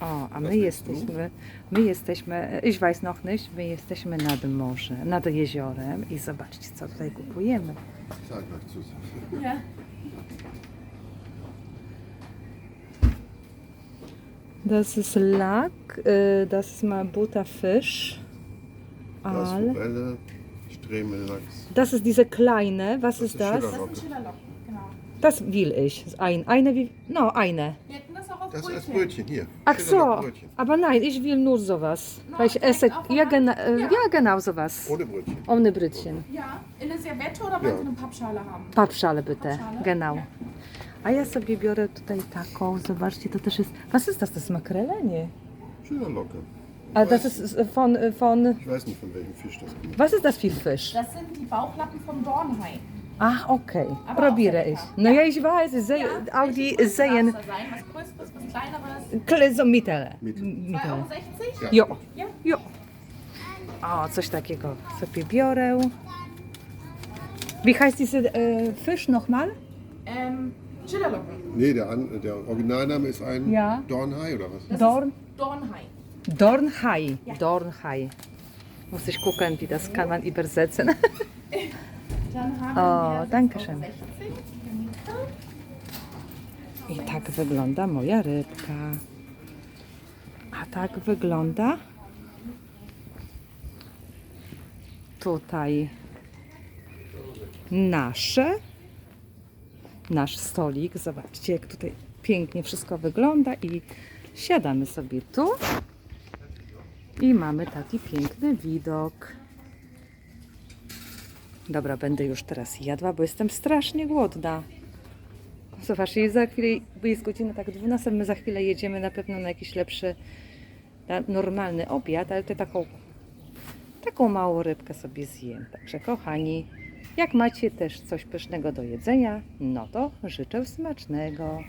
O, a my Was jesteśmy, my jesteśmy, ich weiß noch nicht, my jesteśmy nad morzem, nad jeziorem i zobaczcie, co tutaj kupujemy. Sag gleich zu. Ja. Das ist Lack, äh, das ist mal Butterfisch, Da ist Aal. Forelle, Stremellachs. Das ist diese kleine, was Das ist ist das? Das sind Schillerlocken, genau. Das will ich. Ein, eine, wie- no, eine. Das auch auf Das ist Brötchen. Brötchen hier. Ach so, Schillerlockenbrötchen. aber nein, ich will nur sowas. No, Weil ich esse, der ja, Hand? gena, äh, Ja. ja genau sowas. Ohne Brötchen. Ohne Brötchen. Ja, in eine Servette oder wollen Ja. Sie eine Pappschale haben? Pappschale bitte, Pappschale? genau. A ja sobie biorę tutaj taką, zobaczcie, to też jest, was ist das, das Makrele? Nie. Schillerlocke. A Ich das ist von, von, Ich weiß nicht, von welchem Fisch das kommt. was ist das für Fisch? Das sind die Bauchlappen vom Dornhai. Ach, okay, Aber probiere ich. No ja ich weiß, ich sehe, auch die sehen, sein? Was Größeres, was Kleineres? kle- so mittlere. Mitte. 2,60 Euro? Ja. Jo, Ja. jo. O, coś takiego sobie biorę. Wie heißt dieser äh, Fisch nochmal? Ähm, Schillerlocken. Nee, der, An der Originalname ist ein Ja. Dornhai oder was? Das Dorn? ist Dornhai. Dornhai. Ja. Dornhai. Muss ich gucken, wie das kann man übersetzen. Wir danke 6,60 schön. I tak wygląda moja rybka. A tak wygląda tutaj nasze, nasz stolik. Zobaczcie, jak tutaj pięknie wszystko wygląda i siadamy sobie tu i mamy taki piękny widok. Dobra, będę już teraz jadła, bo jestem strasznie głodna. Zobaczcie, za chwilę, bo jest godzina tak 12, my za chwilę jedziemy na pewno na jakiś lepszy, na normalny obiad, ale to taką, taką małą rybkę sobie zjem. Także kochani, jak macie też coś pysznego do jedzenia, no to życzę smacznego.